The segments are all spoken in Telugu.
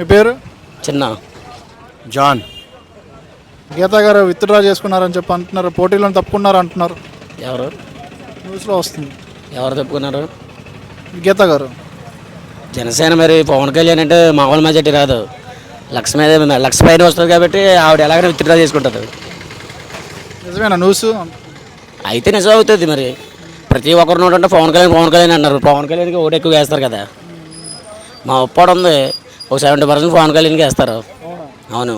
మీ పేరు? చిన్న. జాన్. గీతా గారు విత్డ్రా చేసుకున్నారని చెప్పి అంటున్నారు. పోటీలో తప్పుకున్నారు అంటున్నారు. ఎవరు? న్యూస్లో వస్తుంది. ఎవరు చెప్పుకున్నారు గీతా గారు. జనసేన మరి పవన్ కళ్యాణ్ అంటే మామూలు మెజార్టీ రాదు. లక్ష మీద లక్ష పైన వస్తుంది కాబట్టి ఆవిడ ఎలాగైనా విత్డ్రా చేసుకుంటారు నిజమేనా న్యూస్? అయితే నిజం అవుతుంది మరి. ప్రతి ఒక్కరు నోటంటే పవన్ కళ్యాణ్ పవన్ కళ్యాణ్ అన్నారు. పవన్ కళ్యాణ్కి ఓటు ఎక్కువ వేస్తారు కదా. మా ఒప్పాడు ఉంది. ఒక సెవెంటీ పర్సెంట్ పవన్ కళ్యాణ్కి వేస్తారు. అవును?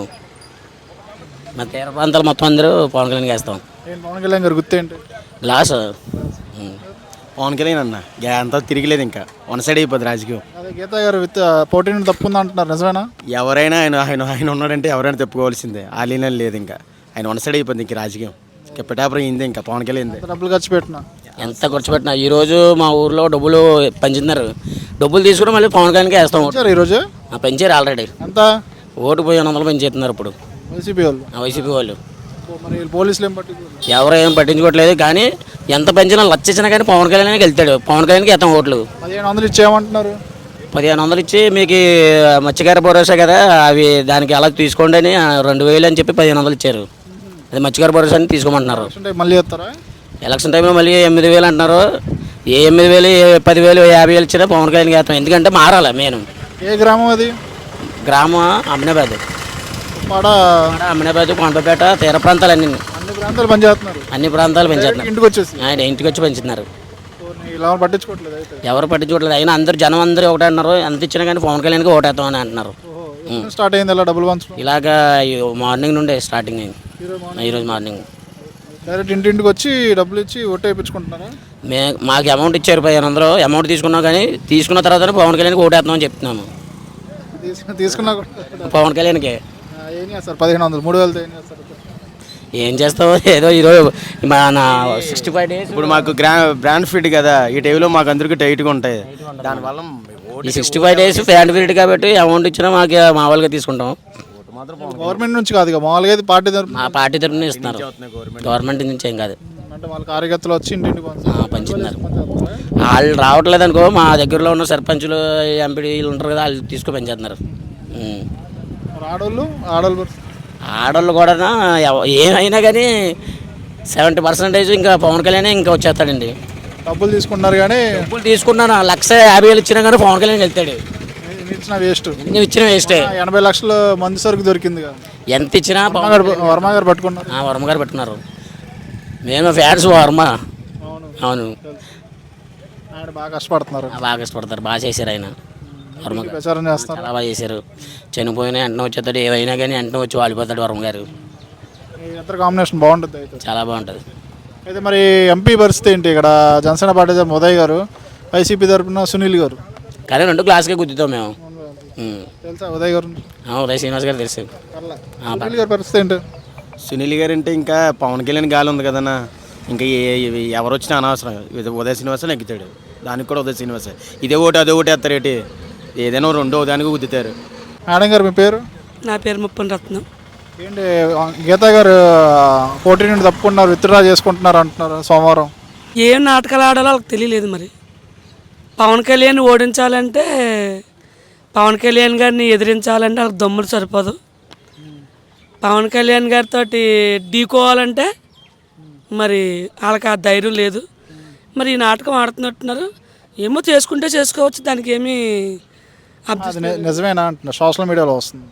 మా తీర ప్రాంతాలు మొత్తం అందరూ పవన్ కళ్యాణ్కి వేస్తాం. పవన్ కళ్యాణ్ గారు గుర్తేంటి గ్లాస్ ఉం. పవన్ కళ్యాణ్ అన్న గ్యా అంతా తిరిగిలేదు ఇంకా. వన్ సైడ్ అయిపోద్ది రాజకీయం. అదే గీతా గారు విత్ పోటీ నుండి తప్పుకుందా అంటున్నారు నిజమేనా? ఎవరైనా ఆయన ఆయన ఆయన ఉన్నాడంటే ఎవరైనా చెప్పుకోవాల్సిందే ఆలీన లేదు ఇంకా. ఆయన వన్ సైడ్ అయిపోద్ది ఇంకా రాజకీయం. ఇంకా పిఠాపురం ఇందే ఇంకా పవన్ కళ్యాణ్ ఎంత డబ్బులు ఖర్చు పెట్టినా. ఎంత ఖర్చు పెట్టినా. ఈరోజు మా ఊర్లో డబ్బులు పంచుతున్నారు డబ్బులు తీసుకుని మళ్ళీ పవన్ కళ్యాణ్కి వేస్తాం. ఓటు. ఈరోజు ఆ, పెంచారు ఆల్రెడీ. ఎంత? ఓటు పోయి వందలు పెంచేస్తున్నారు ఇప్పుడు. వైసీపీ వాళ్ళు. ఆ వైసీపీ వాళ్ళు. ఓ, మరి వీళ్ళు పోలీసులు ఏం ఎవరు ఏం పట్టించుకోవట్లేదు కానీ ఎంత పెంచినా లచ్చ ఇచ్చినా కానీ పవన్ కళ్యాణ్కి వెళ్తాడు. పవన్ కళ్యాణ్కి వేస్తాం ఓట్లు. పదిహేను వందలు ఇచ్చేయమంటున్నారు. పదిహేను వందలు ఇచ్చి మీకు ఈ మత్స్యకార భరోసా కదా అవి దానికి అలా తీసుకోండి అని ఆ, రెండు వేలు అని చెప్పి పదిహేను వందలు ఇచ్చారు. అది మత్స్యకార భరోసా అని తీసుకోమంటున్నారు. అంటే మళ్ళీ ఇస్తారా ఎలక్షన్ టైంలో మళ్ళీ ఎనిమిది వేలు అంటున్నారు? ఏ ఎనిమిది వేలు ఏ పదివేలు యాభై వేలు ఇచ్చినా పవన్ కళ్యాణ్కి వేస్తాం ఎందుకంటే మారాలి మెయిన్. ఏ గ్రామం అది? గ్రామం అమ్మినాబాద్ పాడ? అమ్మినాబాద్ కొండపేట తీర ప్రాంతాలు అన్ని అన్ని ప్రాంతాలు పనిచేస్తున్నారు అన్ని ప్రాంతాలు పెంచేస్తున్నారు ఇంటికి వచ్చేసి. ఆయన ఇంటికి వచ్చి పెంచుతున్నారు పట్టించుకోవట్లేదు ఎవరు పట్టించుకోవట్లేదు. అయినా అందరు జనం అందరూ ఒకటే అన్నారు ఎంత ఇచ్చినా కానీ పవన్ కళ్యాణ్కి ఓటేస్తాం అని అంటున్నారు. స్టార్ట్ అయింది ఇలా డబ్బులు పంచడం ఇలాగా మార్నింగ్ నుండే స్టార్టింగ్ అయింది. ఈరోజు మార్నింగ్. డైరెక్ట్ ఇంటింటికి వచ్చి డబ్బులు ఇచ్చి ఓటు వేయించుకుంటున్నారా మే మాకు అమౌంట్ ఇచ్చారు పదిహేను వందలు. అమౌంట్ తీసుకున్నాం కానీ తీసుకున్న తర్వాత పవన్ కళ్యాణ్కి ఓటేస్తామని చెప్తున్నాము. తీసుకు తీసుకున్నా పవన్ కళ్యాణ్కి. ఏం చేస్తారు? పదిహేను వందలు మూడు వేలతో ఏం చేస్తారు? ఏం చేస్తావు ఏదో ఈరోజు మన సిక్స్టీ ఫైవ్ డేస్ ఇప్పుడు మాకు గ్రా బ్రాండ్ ఫిట్ కదా. ఈ టైంలో మాకు అందరికీ టైట్గా ఉంటాయి. దానివల్ల ఓటు ఈ సిక్స్టీ ఫైవ్ డేస్ ఫ్యాంట్ పీరియడ్ కాబట్టి అమౌంట్ ఇచ్చినా మాకు మామూలుగా తీసుకుంటాం. మాత్రం గవర్నమెంట్ నుంచి కాదు ఇక మామూలుగా అయితే పార్టీ తరపున మా పార్టీ తరఫున ఇస్తున్నారు. గవర్నమెంట్ నుంచి. ఏం కాదు. అంటే వాళ్ళ కార్యకర్తలు వచ్చి ఇంటింటికి పంచుతున్నారు? వాళ్ళు రావట్లేదు అనుకో మా దగ్గరలో ఉన్న సర్పంచులు ఎంపీడీ వీళ్ళు ఉంటారు కదా వాళ్ళు తీసుకొని ఆడోళ్ళు ఆడోళ్ళు పరిస్థితి? ఆడవాళ్ళు కూడా ఏమైనా కానీ సెవెంటీ పర్సెంటేజ్ ఇంకా పవన్ కళ్యాణ్ ఇంకా వచ్చేస్తాడండి. డబ్బులు తీసుకుంటున్నారు కానీ డబ్బులు తీసుకున్నాను? లక్ష యాభై వేలు ఇచ్చినా కానీ పవన్ కళ్యాణ్ వెళ్తాడు. ఇచ్చిన వేస్ట్ నువ్వు ఇచ్చిన వేస్టే ఎనభై లక్షల మంది సరుకు దొరికింది కదా. ఎంత ఇచ్చినా వర్మ పవన్ గారు వర్మ గారు పట్టుకున్నారు. ఆ, వర్మ గారు పెట్టుకున్నారు. మేము ఫ్యాన్స్ వర్మ. అవును. అవును. ఆయన బాగా కష్టపడుతున్నారు. ఆ, బాగా ఇష్టపడతారు బాగా చేశారు ఆయన. వర్మ గారు ప్రచారం చేస్తున్నారు చాలా బాగా చేశారు. చనిపోయిన వెంటనే వచ్చేస్తాడు. ఏవైనా కానీ వెంటనే వచ్చి వాలిపోతాడు వర్మ గారు. ఈ ఇద్దరు కాంబినేషన్ బాగుంటుంది అయితే. చాలా బాగుంటుంది. అయితే మరి ఎంపీ పరిస్థితి ఏంటి ఇక్కడ? జనసేన పార్టీ తరపున ఉదయ్ గారు వైసీపీ తరపున సునీల్ గారు. కానీ రెండు క్లాస్కే గుద్దుతాం మేము. తెలుసా? ఉదయ్ గారు? ఆ, ఉదయ్ శ్రీనివాస్ గారు తెలుసు. సునీల్ గారి పరిస్థితి ఏంటి? సునీల్ గారు అంటే ఇంకా పవన్ కళ్యాణ్ గాలి ఉంది కదన్నా. ఇంకా ఎవరు వచ్చినా అనవసరం. ఇది ఉదయ శ్రీనివాసే నెగ్గుతాడు. దానికి కూడా ఉదయ శ్రీనివాసే. ఇదే ఒకటి అదే ఒకటి వేస్తారేటి ఏదైనా రెండో దానికి గుద్దుతారు. మేడం గారు మీ పేరు? నా పేరు ముప్పన్ రత్నం. ఏంటి గీతా గారు పోటీ నుండి తప్పుకున్నారు విత్డ్రా చేసుకుంటున్నారు అంటున్నారు సోమవారం. ఏం నాటకాలు ఆడాలో వాళ్ళకి తెలియలేదు మరి. పవన్ కళ్యాణ్ ఓడించాలంటే పవన్ కళ్యాణ్ గారిని ఎదిరించాలంటే వాళ్ళకి దమ్ములు సరిపోదు. పవన్ కళ్యాణ్ గారితో ఢీకోవాలంటే మరి వాళ్ళకి ఆ ధైర్యం లేదు. మరి ఈ నాటకం ఆడుతున్నట్టున్నారు. ఏమో చేసుకుంటే చేసుకోవచ్చు దానికి ఏమీ నిజమేనా అంటున్నారు సోషల్ మీడియాలో వస్తుంది.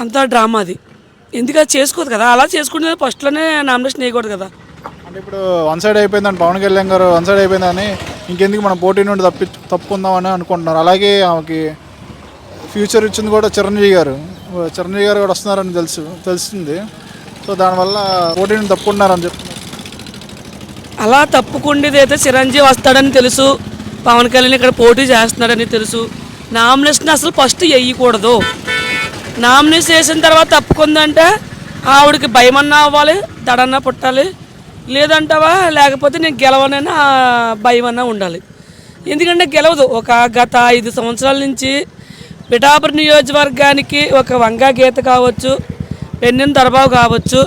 అంతా డ్రామా అది. ఎందుకు అది చేసుకోదు కదా? అలా చేసుకుంటే ఫస్ట్లోనే నామినేషన్ వేయకూడదు కదా. అంటే ఇప్పుడు వన్ సైడ్ అయిపోయిందని పవన్ కళ్యాణ్ గారు వన్ సైడ్ అయిపోయిందని ఇంకెందుకు మనం పోటీ నుండి తప్పి తప్పుకుందామని అనుకుంటున్నారు. అలాగే ఆమెకి ఫ్యూచర్ ఇచ్చింది కూడా చిరంజీవి గారు. చిరంజీవి గారు కూడా వస్తున్నారని తెలుసు తెలిసింది సో దానివల్ల పోటీ నుండి తప్పుకున్నారని చెప్తున్నారు అలా తప్పుకుండేది అయితే చిరంజీవి వస్తాడని తెలుసు. పవన్ కళ్యాణ్ ఇక్కడ పోటీ చేస్తున్నాడని తెలుసు. నామినేషన్ అసలు ఫస్ట్ వేయకూడదు. నామినేషన్ చేసిన తర్వాత తప్పుకుందంటే ఆవిడకి భయమన్నా అవ్వాలి దడన్నా పుట్టాలి. లేదంటావా? లేకపోతే నేను గెలవనైనా భయం అన్నా ఉండాలి. ఎందుకంటే గెలవదు. ఒక గత ఐదు సంవత్సరాల నుంచి పిఠాపురం నియోజకవర్గానికి ఒక వంగా గీత కావచ్చు పెన్నెన్ దర్బాబు కావచ్చు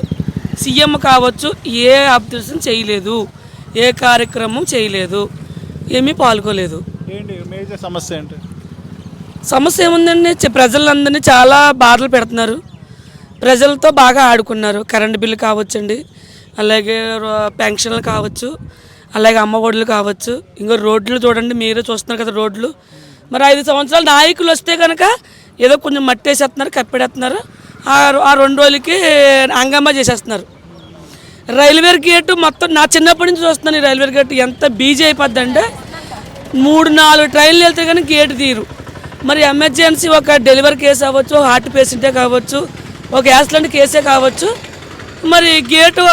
సీఎం కావచ్చు ఏ అబ్జర్వేషన్ చేయలేదు ఏ కార్యక్రమం చేయలేదు ఏమీ పాల్గొలేదు. సమస్య ఏంటి? సమస్య ఏముందండి? ప్రజలందరినీ చాలా బాధలు పెడుతున్నారు. ప్రజలతో బాగా ఆడుకున్నారు. కరెంట్ బిల్లు కావచ్చండి. అలాగే పెన్షన్లు కావచ్చు అలాగే అమ్మ ఒడులు కావచ్చు. ఇంకో రోడ్లు చూడండి మీరే చూస్తున్నారు కదా రోడ్లు. మరి ఐదు సంవత్సరాల నాయకులు వస్తే కనుక ఏదో కొంచెం మట్టేసేస్తున్నారు కప్పెడేస్తున్నారు. ఆ ఆ రెండు రోజులకి అంగమ్మ చేసేస్తున్నారు. రైల్వే గేటు మొత్తం నా చిన్నప్పటి నుంచి చూస్తున్నాను ఈ రైల్వే గేట్ ఎంత బీజీ అయిపోద్ది అంటే మూడు నాలుగు ట్రైన్లు వెళ్తే కానీ గేటు తీరు మరి ఎమర్జెన్సీ ఒక డెలివరీ కేసు అవ్వచ్చు హార్ట్ పేషెంటే కావచ్చు ఒక యాక్సిడెంట్ కేసే కావచ్చు. మరి గేటు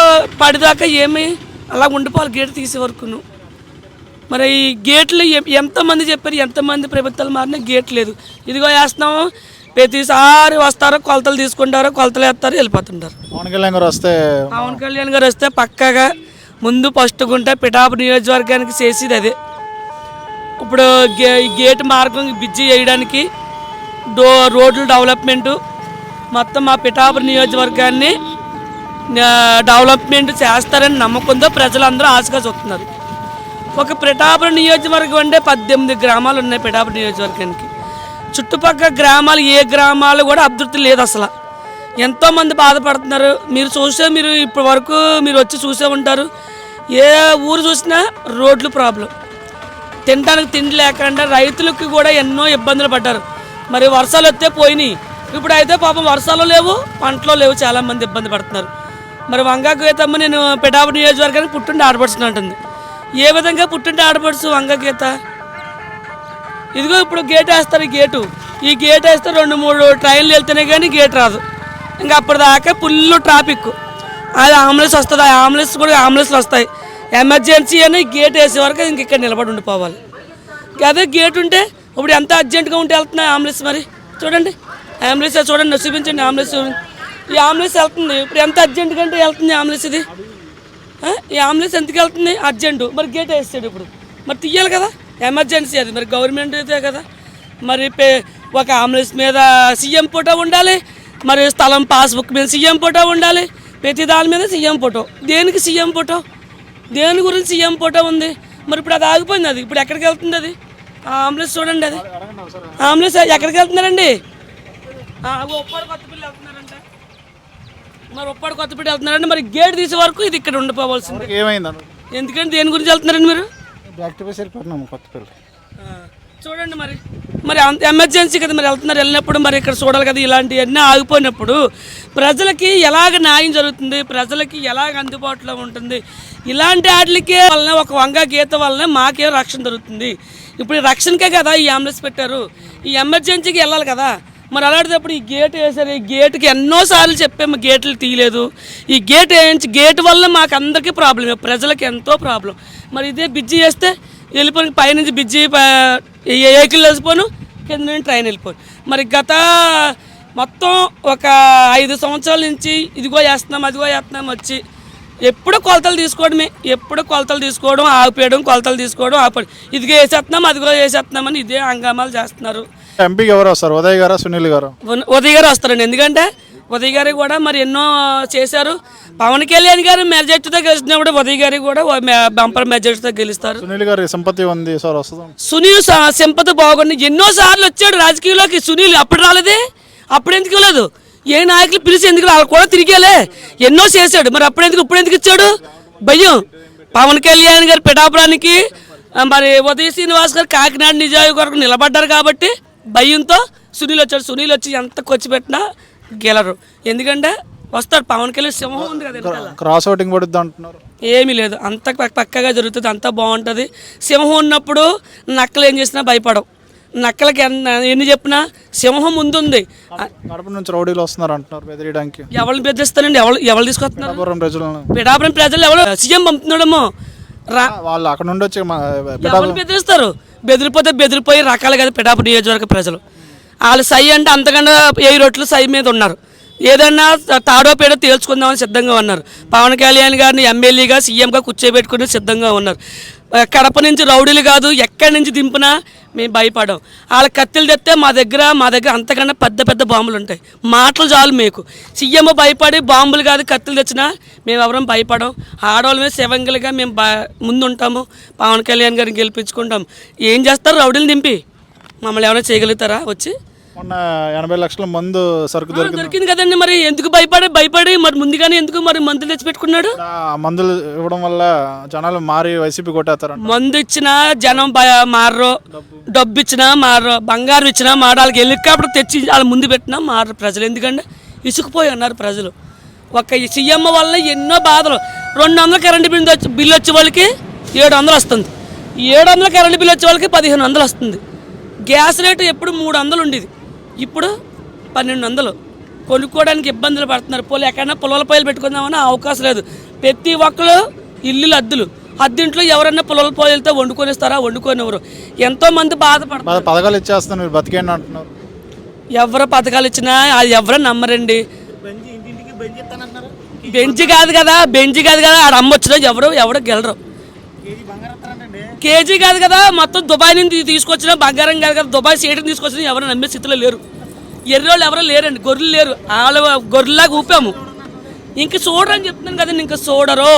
పడిదాకా ఏమి అలా ఉండిపోవాలి గేటు తీసే వరకును మరి ఈ గేట్లు ఎంతమంది చెప్పారు ఎంతమంది ప్రభుత్వాలు మారినా గేట్ లేదు. ఇదిగో వేస్తున్నాము ప్రతిసారి వస్తారో కొలతలు తీసుకుంటారో కొలతలు వేస్తారు వెళ్ళిపోతుంటారు. పవన్ కళ్యాణ్ గారు వస్తే పవన్ కళ్యాణ్ గారు వస్తే పక్కాగా ముందు ఫస్ట్ గుంటే పిఠాపు నియోజకవర్గానికి చేసేది అదే. ఇప్పుడు గే గేట్ మార్గం బిజ్జి వేయడానికి డో రోడ్లు డెవలప్మెంటు మొత్తం మా పిఠాపురం నియోజకవర్గాన్ని డెవలప్మెంట్ చేస్తారని నమ్మకంతో ప్రజలందరూ ఆశగా చూస్తున్నారు. ఒక పిఠాపురం నియోజకవర్గం అంటే పద్దెనిమిది గ్రామాలు ఉన్నాయి పిఠాపురం నియోజకవర్గానికి. చుట్టుపక్కల గ్రామాలు ఏ గ్రామాలు కూడా అభివృద్ధి లేదు అసలు. ఎంతోమంది బాధపడుతున్నారు. మీరు చూసే మీరు ఇప్పటి వరకు మీరు వచ్చి చూసే ఉంటారు. ఏ ఊరు చూసినా రోడ్లు ప్రాబ్లం తినడానికి తిండి లేకుండా రైతులకు కూడా ఎన్నో ఇబ్బందులు పడ్డారు. మరి వర్షాలు వస్తే పోయినాయి. ఇప్పుడు అయితే పాపం వర్షాలు లేవు పంటలో లేవు చాలామంది ఇబ్బంది పడుతున్నారు. మరి వంగా గీతమ్మ నేను పిఠాపు నియోజకవర్గానికి పుట్టిండి ఆడపడుచుని అంటుంది. ఏ విధంగా పుట్టిండి ఆడపడుచు వంగ గీత? ఇదిగో ఇప్పుడు గేట్ వేస్తారు ఈ గేటు. ఈ గేట్ వేస్తే రెండు మూడు ట్రైన్లు వెళ్తేనే కానీ గేట్ రాదు. ఇంకా అప్పటిదాకా ఫుల్ ట్రాఫిక్. అది ఆంబులెన్స్ వస్తుంది. ఆ అంబులెన్స్ కూడా అంబులెన్స్లు వస్తాయి. ఎమర్జెన్సీ అని గేట్ వేసే వరకు ఇంక ఇక్కడ నిలబడి ఉండిపోవాలి. అదే గేట్ ఉంటే ఇప్పుడు ఎంత అర్జెంటుగా ఉంటే వెళ్తున్నాయి అంబులెన్స్ మరి? చూడండి. అంబులెన్స్ చూడండి. చూపించండి అంబులెన్స్ ఈ అంబులెన్స్ వెళ్తుంది ఇప్పుడు ఎంత అర్జెంటుగా అంటే వెళ్తుంది అంబులెన్స్ ఇది? ఈ అంబులెన్స్ ఎందుకు వెళ్తుంది అర్జెంటు మరి గేట్ వేస్తాడు ఇప్పుడు మరి తీయాలి కదా ఎమర్జెన్సీ అది మరి గవర్నమెంట్ అయితే కదా మరి ఒక అంబులెన్స్ మీద సీఎం ఫోటో ఉండాలి మరి స్థలం పాస్బుక్ మీద సీఎం ఫోటో ఉండాలి ప్రతి దాని మీద సీఎం ఫోటో దేనికి సీఎం ఫోటో దేని గురించి సీఎం ఫోటో ఉంది మరి ఇప్పుడు అది ఆగిపోయింది అది ఇప్పుడు ఎక్కడికి వెళ్తుంది అది ఆ అంబులెన్స్ చూడండి అది అంబులెన్స్ ఎక్కడికి వెళ్తున్నారండి ఆ, ఉప్పాడు కొత్తపల్లి వెళ్తున్నారంట మరి ఉప్పాడు కొత్తపల్లి వెళ్తున్నారంటే మరి గేట్ తీసే వరకు ఇది ఇక్కడ ఉండిపోవాల్సింది. ఏమైంది ఎందుకంటే దేని గురించి వెళ్తున్నారండి మీరు? బ్యాక్ టు బేస్ వెళ్ళిపోతున్నాము కొత్తపల్లి ఆ, చూడండి మరి. మరి అంత ఎమర్జెన్సీ కదా మరి వెళ్తున్నారు. వెళ్ళినప్పుడు మరి ఇక్కడ చూడాలి కదా ఇలాంటివన్నీ ఆగిపోయినప్పుడు ప్రజలకి ఎలాగ న్యాయం జరుగుతుంది? ప్రజలకి ఎలాగ అందుబాటులో ఉంటుంది? ఇలాంటి వాటికే వలన ఒక వంగ గీత వలన మాకే రక్షణ దొరుకుతుంది? ఇప్పుడు రక్షణకే కదా ఈ అంబులెన్స్ పెట్టారు. ఈ ఎమర్జెన్సీకి వెళ్ళాలి కదా. మరి అలాంటిప్పుడు ఈ గేట్ వేసారు ఈ గేట్కి ఎన్నోసార్లు చెప్పాము గేట్లు తీయలేదు. ఈ గేట్ వేయించి గేట్ వల్ల మాకు అందరికీ ప్రాబ్లం ప్రజలకు ఎంతో ప్రాబ్లం మరి ఇదే బిజ్జీ చేస్తే వెళ్ళిపోయి పైనుంచి బిజ్జి వెహికల్ వేసిపోను కింద నుండి ట్రైన్ వెళ్ళిపోను. మరి గత మొత్తం ఒక ఐదు సంవత్సరాల నుంచి ఇదిగో చేస్తున్నాం అదిగో చేస్తున్నాం వచ్చి ఎప్పుడు కొలతలు తీసుకోవడమే. ఎప్పుడు కొలతలు తీసుకోవడం ఆపేయడం కొలతలు తీసుకోవడం ఆపేయడం ఇదిగో వేసేస్తున్నాం అదిగో వేసేస్తున్నామని ఇదే హంగామాలు చేస్తున్నారు. ఎంపీకి ఎవరు వస్తారు ఉదయ్ గారా సునీల్ గారు? ఉదయ్ గారు వస్తారండి. ఎందుకంటే ఉదయ్ గారు కూడా మరి ఎన్నో చేశారు. పవన్ కళ్యాణ్ గారు మెజార్టీతో గెలిచినప్పుడు ఉదయ్ గారు కూడా బంపర్ మెజార్టీతో గెలుస్తారు. సునీల్ గారి సంపత్తి ఉంది సార్ వస్తుంది? సునీల్ సింపతి బాగుంది. ఎన్నో సార్లు వచ్చాడు రాజకీయంలోకి సునీల్ అప్పుడు రాలేదే అప్పుడు ఎందుకు ఇవ్వలేదు? ఏ నాయకులు పిలిచి ఎందుకు వాళ్ళు కూడా తిరిగేలే. ఎన్నో చేశాడు. మరి అప్పుడు ఎందుకు ఇప్పుడు ఎందుకు ఇచ్చాడు? భయం. పవన్ కళ్యాణ్ గారు పిఠాపురానికి మరి ఉదయ శ్రీనివాస్ గారు కాకినాడ నియోజకవర్గం నిలబడ్డారు కాబట్టి భయంతో సునీల్ వచ్చాడు. సునీల్ వచ్చి ఎంత ఖర్చు పెట్టినా గెలరు. ఎందుకంటే వస్తాడు. పవన్ కళ్యాణ్ సింహం ఉంది కదా క్రాస్ ఓటింగ్ పడుద్ది అంటున్నారు. ఏమీ లేదు. అంత పక్- పక్కగా జరుగుతుంది. అంతా బాగుంటుంది. సింహం ఉన్నప్పుడు నక్కలు ఏం చేసినా భయపడవు. నక్కలకి ఎన్న- చెప్పినా సింహం ముందుంది. గడప నుంచి రౌడీలు వస్తున్నారు అంటున్నారు బెదిరియడానికి. ఎవరిని బెదిరిస్తారండి ఎవరు ఎవరు తీసుకొస్తున్నారు? పిఠాపురం ప్రజలను. పిఠాపురం ప్రజలు ఎవరు? సీఎం పంపుతున్నాడేమో. వాళ్ళు అక్కడ నుండి వచ్చి బెదిరిస్తారు? బెదిరిపోతే బెదిరిపోయి రకాలు కదా పిఠాపురం నియోజకవర్గ ప్రజలు. వాళ్ళు సై అంటే అంతకన్నా ఏ రొట్లు సై మీద ఉన్నారు. ఏదన్నా తాడో పేడో తేల్చుకుందామని సిద్ధంగా ఉన్నారు. పవన్ కళ్యాణ్ గారిని ఎమ్మెల్యేగా సీఎంగా కూర్చోబెట్టుకుని సిద్ధంగా ఉన్నారు. కడప నుంచి రౌడీలు కాదు ఎక్కడి నుంచి దింపినా మేము భయపడం. వాళ్ళ కత్తులు తెస్తే మా దగ్గర మా దగ్గర అంతకన్నా పెద్ద పెద్ద బాంబులు ఉంటాయి. మాటలు చాలు మీకు. సీఎం భయపడి బాంబులు కాదు కత్తులు తెచ్చినా మేము ఎవరం భయపడం. ఆడవాళ్ళ మీద శివంగులుగా మేము బా ముందుంటాము. పవన్ కళ్యాణ్ గారిని గెలిపించుకుంటాం ఏం చేస్తారు? రౌడీలు దింపి. మమ్మల్ని ఏమైనా చేయగలుగుతారా? వచ్చి. మొన్న ఎనభై లక్షల మందు సరుకు దొరికింది. దొరికింది కదండి మరి. ఎందుకు భయపడి భయపడి మరి ముందుగానే ఎందుకు మరి మందులు తెచ్చిపెట్టుకున్నాడు? మందులు ఇవ్వడం వల్ల జనాలు మారి వైసీపీ కొట్టేస్తారంట. మందు ఇచ్చినా జనం మారరు. డబ్బు. ఇచ్చినా మారరు. బంగారం ఇచ్చినా మారు వాళ్ళకి హెలికాప్టర్ తెచ్చి వాళ్ళ ముందు పెట్టినా మారరు ప్రజలు. ఎందుకంటే ఇసుకుపోయి ఉన్నారు ప్రజలు. ఒక సీఎం వల్ల ఎన్నో బాధలు. రెండు వందల కరెంటు బిల్లు వచ్చి బిల్లు వచ్చే వాళ్ళకి ఏడు వందలు వస్తుంది. ఏడు వందల కరెంటు బిల్లు వచ్చే వాళ్ళకి పదిహేను వందలు వస్తుంది. గ్యాస్ రేటు ఎప్పుడు మూడు వందలు ఉండేది. ఇప్పుడు పన్నెండు వందలు. కొనుక్కోవడానికి ఇబ్బందులు పడుతున్నారు. పోలీ ఎక్కడైనా పొలాల పొయ్యిలు పెట్టుకుందామని అవకాశం లేదు. ప్రతి ఒక్కరు ఇల్లులు అద్దులు అద్దింట్లో ఎవరన్నా పొలాల పొయ్యిలతో వండుకొనిస్తారా వండుకోనివ్వరు ఎంతో మంది బాధపడతారు పథకాలు ఇచ్చేస్తాను మీరు బతికేయండి అంటున్నారు. ఎవరు పథకాలు ఇచ్చినా అది ఎవరు నమ్మరండి. బెంచ్ కాదు కదా బెంచ్ కాదు కదా ఆడ అమ్మ వచ్చినా ఎవరు ఎవరు గెలరు. కేజీ కాదు కదా మొత్తం దుబాయ్ నుంచి తీసుకొచ్చిన బంగారం కాదు కదా దుబాయ్ సీటుని తీసుకొచ్చిన ఎవరు నమ్మే స్థితిలో లేరు. ఎర్రోళ్ళు ఎవరు లేరండి గొర్రెలు లేరు. వాళ్ళ గొర్రెలాగా ఊపాము. ఇంక చూడరని చెప్తున్నాను కదండి ఇంకా చూడరు.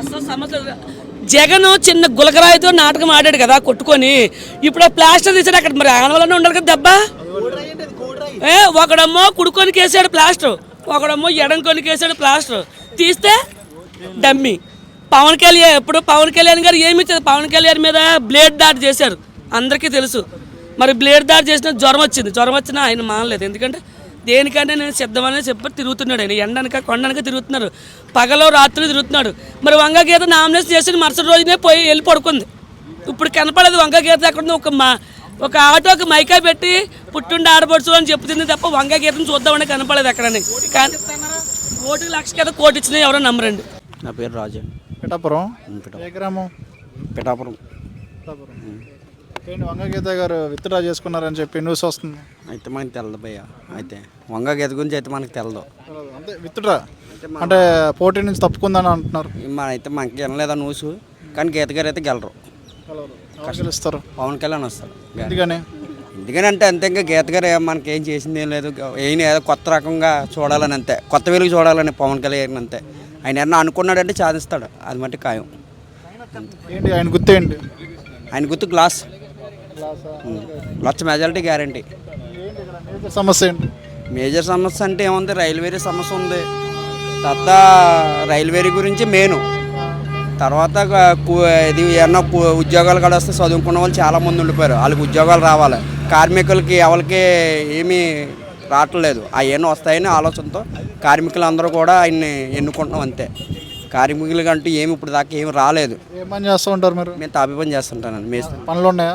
అసలు సమస్య జగన్ చిన్న గులకరాయితో నాటకం ఆడాడు కదా కొట్టుకొని. ఇప్పుడు ఆ ప్లాస్టర్ తీసాడు అక్కడ మరి ఆనవలనే ఉండాలి కదా దెబ్బ? ఏ ఒకడమ్మో కుడుకొని కేసాడు ప్లాస్టర్. ఒకడమ్మో ఎడంకొని కొనికేసాడు ప్లాస్టర్. తీస్తే డమ్మి. పవన్ కళ్యాణ్ ఇప్పుడు పవన్ కళ్యాణ్ గారు ఏమి ఇచ్చారు? పవన్ కళ్యాణ్ మీద బ్లేడ్ దాడి చేశారు. అందరికీ తెలుసు. మరి బ్లేడ్ దాడి చేసిన జ్వరం వచ్చింది. జ్వరం వచ్చినా ఆయన మానలేదు. ఎందుకంటే దేనికంటే నేను సిద్ధమని చెప్పి తిరుగుతున్నాడు ఆయన. ఎండనక కొండనక తిరుగుతున్నారు. పగలో రాత్రి తిరుగుతున్నాడు. మరి వంగ గీత నామినేషన్ చేసిన మరుసటి రోజునే పోయి వెళ్ళి పడుకుంది. ఇప్పుడు కనపడదు వంగ గీత ఎక్కడ ఒక మా ఒక ఆటోకి మైకా పెట్టి పుట్టుండి ఆడపడుచు అని చెప్తుంది తప్ప వంగ గీతను చూద్దామని కనపడదు ఎక్కడని. కానీ ఓటు లక్ష కదా కోటి ఇచ్చినా ఎవరో నమ్మరండి. నా పేరు రాజు అండి పిఠాపురం? ఏ గ్రామం? పిఠాపురం. పిఠాపురం. ఏంటి వంగగీత గారు విత్డ్రా చేసుకున్నారని చెప్పి న్యూస్ వస్తుంది. అయితే మనకి తెలదు భయ్య. అయితే వంగ గీత గురించి అయితే మనకు తెలదు. అంతే విత్డ్రా? అంటే పోటీ నుంచి తప్పుకుందని అంటున్నారు. మన అయితే మనకి వినలేదా న్యూస్? కానీ గీత గారు అయితే గెలరు. గెలుస్తారు? పవన్ కళ్యాణ్ వస్తారు. ఎందుకని? ఎందుకనంటే అంతే ఇంకా గీత గారు మనకి ఏం చేసింది ఏం లేదు. ఏం ఏదో కొత్త రకంగా చూడాలని అంతే. కొత్త వెలుగు చూడాలని పవన్ కళ్యాణ్ అంతే. ఆయన ఏమన్నా అనుకున్నాడంటే సాధిస్తాడు అది మట్టి ఖాయం. ఏంటి? ఆయన గుర్తేంటి ఆయన గుర్తు గ్లాస్. లక్ష మెజారిటీ గ్యారంటీ. సమస్య ఏంటి? మేజర్ సమస్య అంటే ఏముంది? రైల్వే సమస్య ఉంది. తర్వాత రైల్వే గురించి మెయిన్. తర్వాత ఇది ఏమన్నా ఉద్యోగాలు కూడా వస్తే చదువుకున్న వాళ్ళు చాలామంది ఉండిపోయారు. వాళ్ళకి ఉద్యోగాలు రావాలి. కార్మికులకి ఎవరికి ఏమీ రావట్లేదు. అవన్నీ వస్తాయని ఆలోచనతో కార్మికులందరూ కూడా ఆయన్ని ఎన్నుకుంటున్నాం అంతే. కార్మికులకి అంటూ ఏమి ఇప్పుడు దాకా ఏమి రాలేదు. ఏం పని చేస్తూ ఉంటారు మీరు? మేము తాపి పని చేస్తుంటానండి మేస్త్రి పనులు ఉన్నాయా?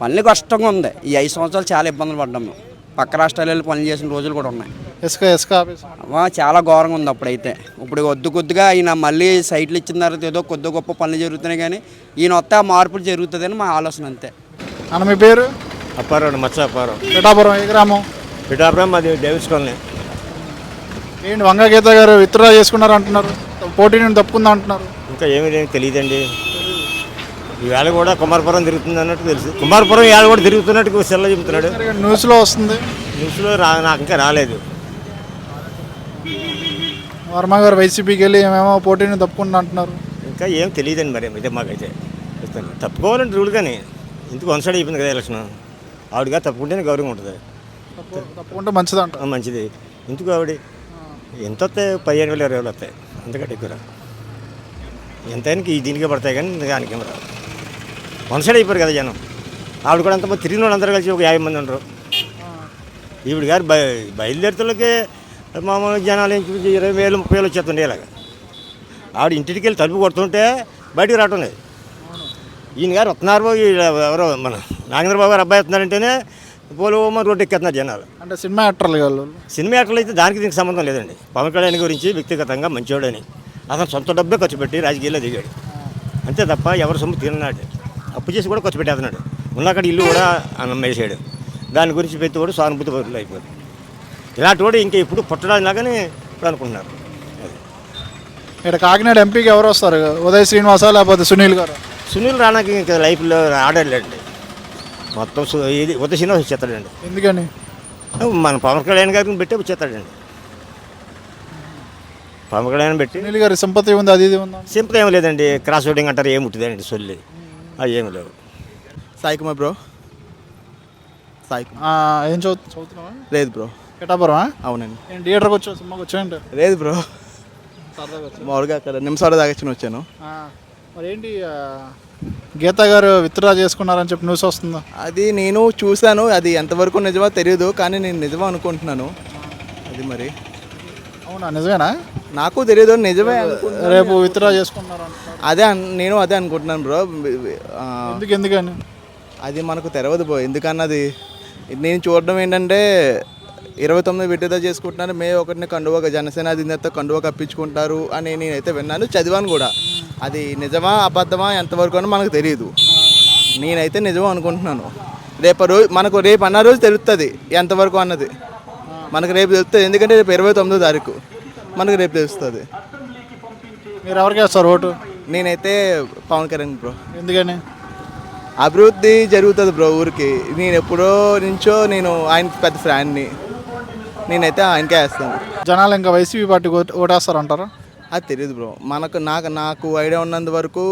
పనులు కష్టంగా ఉంది. ఈ ఐదు సంవత్సరాలు చాలా ఇబ్బందులు పడ్డాం మేము. పక్క రాష్ట్రాలు వెళ్ళి పనులు చేసిన రోజులు కూడా ఉన్నాయి. ఇసుక ఇసుక ఆఫీస్ చాలా ఘోరంగా ఉంది అప్పుడైతే. ఇప్పుడు కొద్ది కొద్దిగా ఈయన మళ్ళీ సైట్లు ఇచ్చిన తర్వాత ఏదో కొద్ది గొప్ప పనులు జరుగుతున్నాయి కానీ ఈయన వస్తే ఆ మార్పులు జరుగుతుందని మా ఆలోచన అంతే. అన్న మీ పేరు? అప్పారావు మత్స్య అప్పారావు పిఠాపురం ఏ గ్రామం? పిఠాపురం మాది డేవిస్ కాలనీ. ఏంటి వంగగీత గారు విత్డ్రా చేసుకున్నారు అంటున్నారు? పోటీ నుండి తప్పుకుందా అంటున్నారు? ఇంకా ఏమీ లేదు తెలియదండి. ఈవేళ కూడా కుమారపురం తిరుగుతుంది అన్నట్టు తెలుసు. కుమారపురం ఈవేళ కూడా తిరుగుతున్నట్టు సెల్ల చెబుతున్నాడు. న్యూస్లో వస్తుంది. న్యూస్లో రా నాకు ఇంకా రాలేదు. వర్మ గారు వైసీపీకి వెళ్ళి ఏమేమో పోటీ నుండి తప్పుకుంటా అంటున్నారు? ఇంకా ఏం తెలియదండి మరి ఇదే మాకైతే చెప్తాను. తప్పుకోవాలంటే రూల్ కానీ ఇందుకు వన్ సైడ్ అయిపోయింది కదా ఎలక్షన్? ఆవిడగా తప్పుకుంటేనే గౌరవం ఉంటుంది. తప్పు తప్పుకుంటే మంచిదంట ఆ, మంచిది. ఎందుకు ఆవిడ ఎంత వస్తాయి పదిహేను వేలు ఇరవై వేలు వస్తాయి. అంతకంటే ఎక్కువ. ఎంతైనా ఈ దీనికే పడతాయి కానీ దానికి ఏం రావు. వన్ సైడ్ అయిపోయారు కదా జనం. ఆవిడ కూడా అంతమంది తిరిగిన వాళ్ళు అందరూ కలిసి ఒక యాభై మంది ఉండరు. ఈవిడ గారు బయ బయలుదేరుతులకే మామూలు జనాలు ఇరవై వేలు ముప్పై వేలు వచ్చేస్తుండే ఇలాగ. ఆవిడ ఇంటికి వెళ్ళి తలుపు కొడుతుంటే బయటికి రావటం లేదు. ఈయన గారు వస్తున్నారు ఎవరో మన నాగేంద్రబాబు గారు అబ్బాయి వస్తున్నారంటేనే పోలు రోడ్డు ఎక్కేస్తున్నారు జనాలు. అంటే సినిమా యాక్టర్లు వాళ్ళు? సినిమా యాక్టర్లు అయితే దానికి దీనికి సంబంధం లేదండి. పవన్ కళ్యాణ్ గురించి వ్యక్తిగతంగా మంచివాడని అతను సొంత డబ్బే ఖర్చు పెట్టి రాజకీయాల్లో దిగాడు. అంతే తప్ప ఎవరు సొమ్ము తిన్నాడు అప్పు చేసి కూడా ఖర్చు పెట్టేస్తున్నాడు. ఉన్నక్కడ ఇల్లు కూడా అమ్మేసాడు దాని గురించి ప్రతి కూడా సానుభూతి పరులు అయిపోయాడు. ఇలాంటి వాడు ఇంకా ఇప్పుడు పుట్టడానిలాగానే ఇప్పుడు అనుకుంటున్నారు. ఇక్కడ కాకినాడ ఎంపీకి ఎవరు వస్తారు? ఉదయ్ శ్రీనివాస లేకపోతే సునీల్ గారు? సునీల్ రాణాకి ఇంకా లైఫ్లో ఆడలేండి మొత్తం ఇది ఉదయ శ్రీనివాస్ వచ్చేస్తాడండి ఎందుకని? మన పవన్ కళ్యాణ్ గారిని పెట్టి వచ్చేస్తాడండి పవన్ కళ్యాణ్ పెట్టి గారి సింపతి ఉంది అది ఇది ఉందా? సింపుల్ ఏమి లేదండి. క్రాస్ ఓటింగ్ అంటారు ఏమి ఉంటుందండి సొల్లి. అది ఏమి లేవు. సాయి కుమార్ బ్రో. సాయి కుమార్. ఆ, ఏం చదువు చదువుతున్నావా? లేదు బ్రో. పిఠాపురమా అవునండి. నేను థియేటర్కి వచ్చా సినిమాకి వచ్చాయంటే లేదు బ్రో. మామూలుగా అక్కడ నిమిషాలు దాకా వచ్చాను ఆ, మరి ఏంటి ఆ, గీత గారు విత్డ్రా చేసుకున్నారని చెప్పి న్యూస్ వస్తుందా? అది నేను చూశాను అది ఎంతవరకు నిజమో తెలియదు కానీ నేను నిజమో అనుకుంటున్నాను. అది మరి. అవునా నిజమేనా? నాకు తెలియదు నిజమే. రేపు విత్డ్రా చేసుకున్నారు అదే నేను అదే అనుకుంటున్నాను బ్రో. ఎందుకు ఎందుకని? అది మనకు తెలవదు బ్రో ఎందుకన్నది? నేను చూడడం ఏంటంటే ఇరవై తొమ్మిది విడుదల చేసుకుంటున్నారు. మే ఒకటిని కండువ జనసేన అధినేత కండువ కప్పించుకుంటారు అని నేనైతే విన్నాను. చదివాను కూడా. అది నిజమా అబద్ధమా ఎంతవరకు అని మనకు తెలియదు నేనైతే నిజమా అనుకుంటున్నాను. రేపు రోజు మనకు రేపు అన్న రోజు తెలుస్తుంది ఎంతవరకు అన్నది. మనకు రేపు తెలుస్తుంది ఎందుకంటే రేపు ఇరవై తొమ్మిదో తారీఖు. మనకు రేపు తెలుస్తుంది. మీరు ఎవరికి వేస్తారు ఓటు? నేనైతే పవన్ కళ్యాణ్ బ్రో. ఎందుకని? అభివృద్ధి జరుగుతుంది బ్రో ఊరికి. నేను ఎప్పుడో నుంచో నేను ఆయన పెద్ద ఫ్యాన్ని. నేనైతే ఆయనకే వేస్తాను. జనాలు ఇంకా వైసీపీ పార్టీకి ఓటు ఓటేస్తారంటారా? అది తెలియదు బ్రో. మనకు నాకు నాకు ఐడియా ఉన్నంత వరకు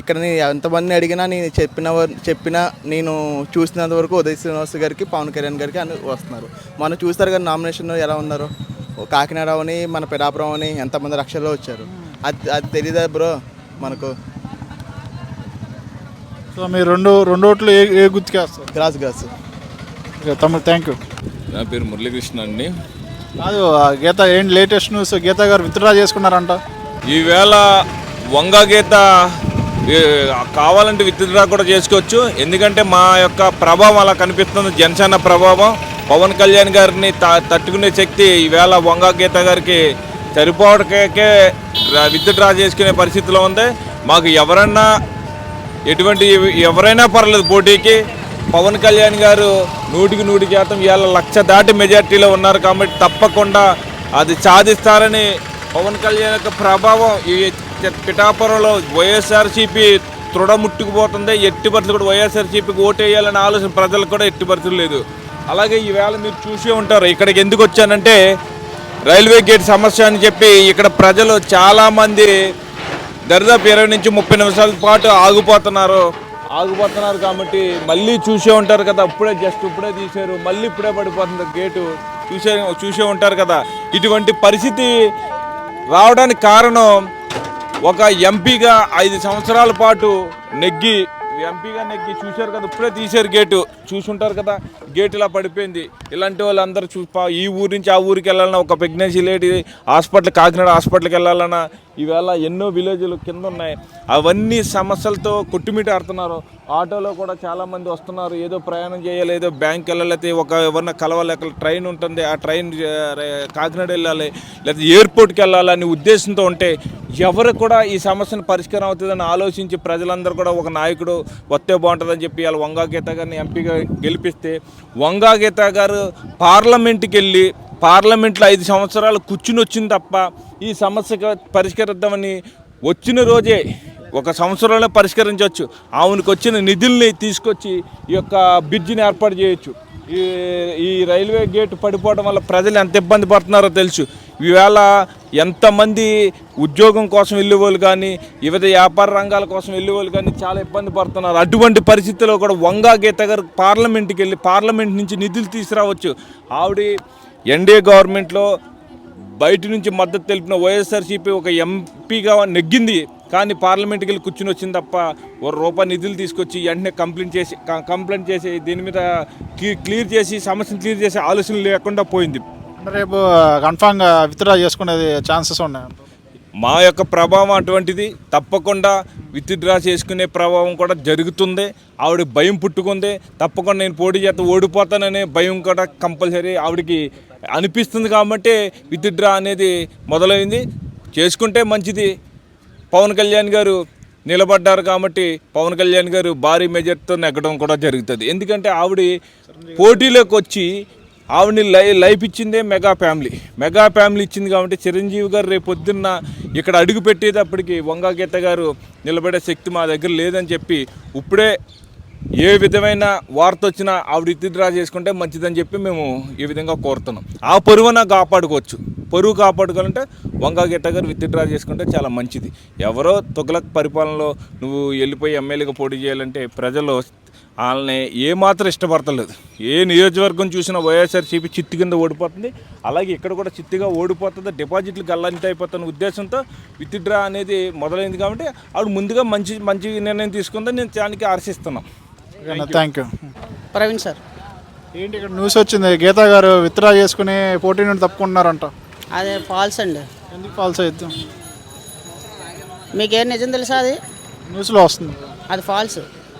ఇక్కడ నేను ఎంతమంది అడిగినా నేను చెప్పిన చెప్పిన నేను చూసినంత వరకు ఉదయ్ శ్రీనివాస్ గారికి పవన్ కళ్యాణ్ గారికి అని వస్తున్నారు. మనం చూస్తారు కదా నామినేషన్ ఎలా ఉన్నారు. కాకినాడ అని మన పిఠాపురం అని ఎంతమంది లక్షల్లో వచ్చారు. అది అది తెలియదా బ్రో మనకు? సో మీరు రెండు రెండు ఓట్లు ఏ ఏ గుర్తుకి వేస్తారు గ్రాస్ గ్రాస్. తమ్ముడు థ్యాంక్ యూ నా పేరు మురళీకృష్ణ అండి. కాదు ఆ గీత ఏంటి లేటెస్ట్ న్యూస్? గీత గారు విత్డ్రా చేసుకున్నారంట. ఈవేళ వంగ గీత కావాలంటే విత్డ్రా కూడా చేసుకోవచ్చు. ఎందుకంటే మా యొక్క ప్రభావం అలా కనిపిస్తుంది జనసేన ప్రభావం. పవన్ కళ్యాణ్ గారిని త- తట్టుకునే శక్తి ఈవేళ వంగ గీత గారికి సరిపోవడకే విత్డ్రా చేసుకునే పరిస్థితిలో ఉంది. మాకు ఎవరన్నా ఎటువంటి ఎవరైనా పర్లేదు పోటీకి. పవన్ కళ్యాణ్ గారు నూటికి నూటి శాతం ఇవాళ లక్ష దాటి మెజార్టీలో ఉన్నారు కాబట్టి తప్పకుండా అది సాధిస్తారని పవన్ కళ్యాణ్ యొక్క ప్రభావం. ఈ పిఠాపురంలో వైఎస్ఆర్సీపీ తృడముట్టుకుపోతుంది ఎట్టి పరిస్థితులు కూడా వైఎస్ఆర్సీపీకి ఓటేయాలని ఆలోచన ప్రజలకు కూడా ఎట్టి పరిస్థితులు లేదు. అలాగే ఈవేళ మీరు చూసే ఉంటారు ఇక్కడికి ఎందుకు వచ్చానంటే రైల్వే గేట్ సమస్య అని చెప్పి ఇక్కడ ప్రజలు చాలామంది దరిదాపు ఇరవై నుంచి ముప్పై నిమిషాల పాటు ఆగిపోతున్నారు. ఆగిపోతున్నారు కాబట్టి మళ్ళీ చూసే ఉంటారు కదా అప్పుడే జస్ట్ ఇప్పుడే తీశారు మళ్ళీ ఇప్పుడే పడిపోతుంది గేటు చూసే చూసే ఉంటారు కదా. ఇటువంటి పరిస్థితి రావడానికి కారణం ఒక ఎంపీగా ఐదు సంవత్సరాల పాటు నెగ్గి ఎంపీగా నెగ్గి చూశారు కదా ఇప్పుడే తీశారు గేటు చూసుంటారు కదా గేట్ ఇలా పడిపోయింది. ఇలాంటి వాళ్ళందరూ చూ ఈ ఊరి నుంచి ఆ ఊరికి వెళ్ళాలన్నా ఒక ప్రెగ్నెన్సీ లేడీ హాస్పిటల్ కాకినాడ హాస్పిటల్కి వెళ్ళాలన్నా ఈవేళ ఎన్నో విలేజ్లు కింద ఉన్నాయి అవన్నీ సమస్యలతో కొట్టుమిటాడుతున్నారు. ఆటోలో కూడా చాలామంది వస్తున్నారు. ఏదో ప్రయాణం చేయాలి ఏదో బ్యాంక్ వెళ్ళాలి ఒక ఎవరన్నా కలవాలి అక్కడ ట్రైన్ ఉంటుంది. ఆ ట్రైన్ కాకినాడ వెళ్ళాలి లేదా ఎయిర్పోర్ట్కి వెళ్ళాలని ఉద్దేశంతో ఉంటే ఎవరు కూడా ఈ సమస్యను పరిష్కారం అవుతుందని ఆలోచించి ప్రజలందరూ కూడా ఒక నాయకుడు వస్తే బాగుంటుందని చెప్పి వాళ్ళ వంగా గీత గారిని ఎంపీగా గెలిపిస్తే వంగా గీత గారు పార్లమెంట్కి వెళ్ళి పార్లమెంట్లో ఐదు సంవత్సరాలు కూర్చుని వచ్చింది తప్ప ఈ సమస్యకు పరిష్కరిద్దామని వచ్చిన రోజే ఒక సంవత్సరంలో పరిష్కరించవచ్చు. ఆమెకు వచ్చిన నిధుల్ని తీసుకొచ్చి ఈ యొక్క బ్రిడ్జిని ఏర్పాటు చేయొచ్చు. ఈ ఈ రైల్వే గేట్ పడిపోవడం వల్ల ప్రజలు ఎంత ఇబ్బంది పడుతున్నారో తెలుసు. ఈవేళ ఎంతమంది ఉద్యోగం కోసం వెళ్ళేవాళ్ళు కానీ వివిధ వ్యాపార రంగాల కోసం వెళ్ళేవాళ్ళు కానీ చాలా ఇబ్బంది పడుతున్నారు. అటువంటి పరిస్థితుల్లో కూడా వంగా గీత గారు పార్లమెంట్కి వెళ్ళి పార్లమెంట్ నుంచి నిధులు తీసుకురావచ్చు. ఆవిడ ఎన్డీఏ గవర్నమెంట్లో బయట నుంచి మద్దతు తెలిపిన వైఎస్ఆర్సీపీ ఒక ఎంపీగా నెగ్గింది. కానీ పార్లమెంట్కి వెళ్ళి కూర్చుని వచ్చింది తప్ప ఒక రూపాయి నిధులు తీసుకొచ్చి వెంటనే కంప్లైంట్ చేసి కంప్లైంట్ చేసి దీని మీద క్లీ- క్లియర్ చేసి సమస్యను క్లియర్ చేసే ఆలోచన లేకుండా పోయింది. రేపు కన్ఫామ్గా విత్డ్రా చేసుకునేది ఛాన్సెస్ ఉన్నాయి? మా యొక్క ప్రభావం అటువంటిది. తప్పకుండా విత్డ్రా చేసుకునే ప్రభావం కూడా జరుగుతుంది. ఆవిడ భయం పుట్టుకుంది. తప్పకుండా నేను పోటీ చేత ఓడిపోతాననే భయం కూడా కంపల్సరీ ఆవిడకి అనిపిస్తుంది కాబట్టి విత్డ్రా అనేది మొదలైంది. చేసుకుంటే మంచిది. పవన్ కళ్యాణ్ గారు నిలబడ్డారు కాబట్టి పవన్ కళ్యాణ్ గారు భారీ మెజార్టీతో నెగ్గడం కూడా జరుగుతుంది. ఎందుకంటే ఆవిడ పోటీలోకి వచ్చి ఆవిడని లై లైఫ్ ఇచ్చిందే మెగా ఫ్యామిలీ. మెగా ఫ్యామిలీ ఇచ్చింది కాబట్టి చిరంజీవి గారు రేపు పొద్దున్న ఇక్కడ అడుగు పెట్టేటప్పటికి వంగా గీత గారు నిలబడే శక్తి మా దగ్గర లేదని చెప్పి ఇప్పుడే ఏ విధమైన వార్త వచ్చినా ఆవిడ విత్డ్రా చేసుకుంటే మంచిదని చెప్పి మేము ఈ విధంగా కోరుతున్నాం. ఆ పరువున కాపాడుకోవచ్చు. పరువు కాపాడుకోవాలంటే వంగా గిట్ట గారు విత్డ్రా చేసుకుంటే చాలా మంచిది. ఎవరో తొగలక్ పరిపాలనలో నువ్వు వెళ్ళిపోయి ఎమ్మెల్యేగా పోటీ చేయాలంటే ప్రజలు వాళ్ళని ఏమాత్రం ఇష్టపడతలేదు. ఏ నియోజకవర్గం చూసినా వైఎస్ఆర్సీపీ చిత్తి కింద ఓడిపోతుంది. అలాగే ఇక్కడ కూడా చిత్తిగా ఓడిపోతుంది. డిపాజిట్లు గల్లంత అయిపోతున్న ఉద్దేశంతో విత్డ్రా అనేది మొదలైంది కాబట్టి ఆవిడ ముందుగా మంచి మంచి నిర్ణయం తీసుకుందని నేను దానికి ఆశిస్తున్నాను థ్యాంక్ యూ ప్రవీణ్ సార్. ఏంటి ఇక్కడ న్యూస్ వచ్చింది? గీతా గారు విత్డ్రా చేసుకుని పోటీ నుండి తప్పుకుంటున్నారంట అదే ఫాల్స్ అండి. ఎందుకు ఫాల్స్ అయితే మీకేం నిజం తెలుసా అది? న్యూస్లో వస్తుంది. అది ఫాల్స్.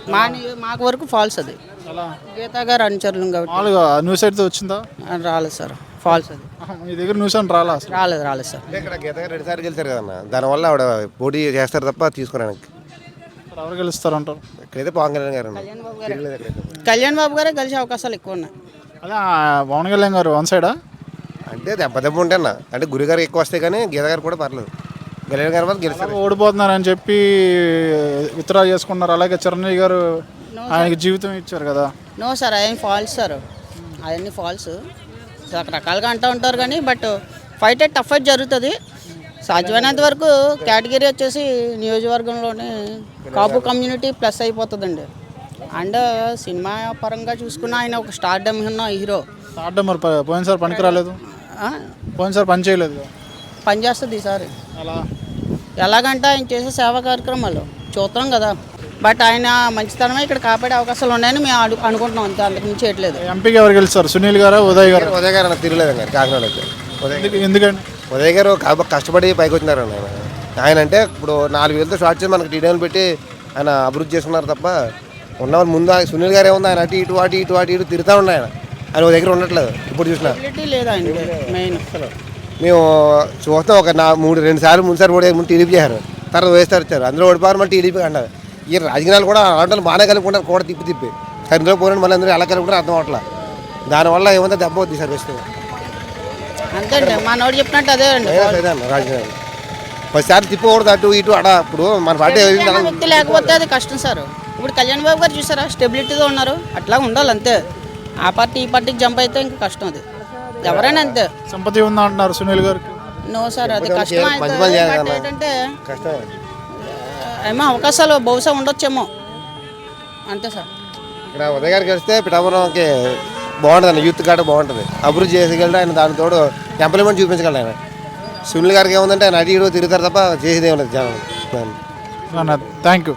మా ని- మాకు వరకు ఫాల్స్ అది. అలా? గీతా గారు అనుచరులు కాబట్టి. మామూలుగా న్యూస్ అయితే వచ్చిందా? రాలేదు సార్. ఫాల్స్ అది. ఆహా, మీ దగ్గర న్యూస్ అని రాలా అసలు? రాలేదు రాలేదు సార్. ఇక్కడ గీత గారు రెండు సార్లు గెలిచారు కదన్న. దానివల్ల ఆవిడ పోటీ చేస్తారు తప్ప తీసుకురానికి ఎవరు గెలుస్తారంటారు? ఇక్కడైతే పవన్ కళ్యాణ్ గారు. కళ్యాణ్ బాబు గారే. కళ్యాణ్ బాబు గారే కలిసే అవకాశాలు ఎక్కువ ఉన్నాయి. అదే పవన్ కళ్యాణ్ గారు వన్ సైడా? అంటే దెబ్బ దెబ్బ ఉంటే అన్న. అంటే గురుగారు ఎక్కువ వస్తాయి కానీ గీత గారు కూడా పర్లేదు. కళ్యాణ్ గారు మాత్రం గెలుస్తారు ఓడిపోతున్నారని చెప్పి విత్డ్రా చేసుకున్నారు. అలాగే చిరంజీవి గారు ఆయనకి జీవితం ఇచ్చారు కదా. నో సార్ అదేం ఫాల్స్ సార్. అవన్నీ ఫాల్స్. రకరకాలుగా అంటూ ఉంటారు కానీ బట్ ఫైట్ టఫ్ ఫైట్ జరుగుతుంది. సాధ్యమైనంత వరకు కేటగిరీ వచ్చేసి నియోజకవర్గంలోనే కాపు కమ్యూనిటీ ప్లస్ అయిపోతుందండి. అండ్ సినిమా పరంగా చూసుకున్న ఆయన ఒక స్టార్డమ్ ఉన్న హీరో. ఆడడం మరి పోయినసారి పనికి రాలేదు ఆ, పోయినసారి పని చేయలేదు? కదా. పనిచేస్తుంది ఈసారి అలా? ఎలాగంటే ఆయన చేసే సేవా కార్యక్రమాలు చూస్తాం కదా. బట్ ఆయన మంచితనమే ఇక్కడ కాపాడే అవకాశాలు ఉన్నాయని మేము అడు అనుకుంటున్నాం అంతే అంతకుమించి చేయట్లేదు ఎంపీకి ఎవరు గెలుస్తారు? సునీల్ గారా ఉదయ్ గారు? ఉదయ్ గారు తిరగలేదు కాకినాడ అయితే. ఉదయ్ గారు కష్టపడి పైకి వచ్చినారు ఆయన. ఆయన అంటే ఇప్పుడు నాలుగు వేలతో షార్ట్ చేసి మనకి టీడీఎల్ పెట్టి ఆయన అభివృద్ధి చేసుకున్నారు తప్ప ఉన్నవాళ్ళు ముందు సునీల్ గారు ఏముంది? ఆయన అటు ఇటు అటు ఇటు అటు ఇటు తిరుగుతూ ఉన్నాయి ఆయన. ఆయన దగ్గర ఉండట్లేదు ఇప్పుడు చూసినా. మేము చూస్తాం ఒక నా మూడు రెండు సార్లు మూడు సార్లు ఓడే ముందు టీడీపీ చేశారు. తర్వాత వేస్తారు ఇచ్చారు అందులో ఓడిపోయారు మళ్ళీ టీడీపీ అన్నారు ఈ రాజకీయాలు కూడా అలాంటి బాగానే కలుపుకుంటారు కూడా తిప్పి తిప్పి. కానీ ఇందులో పోయిన మళ్ళీ అందరూ ఎలా కలుపుకుంటారు అర్థం అవట్లా దానివల్ల ఏమంతా దెబ్బ అవుతుంది సార్ వస్తుంది అంతే అండి మనోడు చెప్పినట్టు అదే అండి. రాజకీయాలు పదిసార్లు తిప్పకూడదు అటు ఇటు అడ ఇప్పుడు మన పార్టీ వ్యక్తి లేకపోతే అది కష్టం సార్. ఇప్పుడు కళ్యాణ్ బాబు గారు చూసారా స్టెబిలిటీగా ఉన్నారు. అట్లా ఉండాలి అంతే. ఆ పార్టీ ఈ పార్టీకి జంప్ అయితే ఇంకా కష్టం అది. ఎవరైనా అంతే. సంపతి ఉందా అంటున్నారు సునీల్ గారికి నో సార్ అది కష్టం. ఏంటంటే కష్టం. ఏమో అవకాశాలు బహుశా ఉండొచ్చేమో. అంతే సార్. ఇక్కడ ఉదయ్ గారికి వస్తే పిఠాపురంకి బాగుంటుంది అన్న. యూత్ కాడ బాగుంటుంది. అభివృద్ధి చేసేయగలడు ఆయన దాని తోడు ఎంప్లాయ్మెంట్ చూపించగలడు ఆయన. సునీల్ గారికి ఏముందంటే ఆయన అడిగి తిరుగుతారు తప్ప చేసేది ఏమి లేదు జనం. Thank you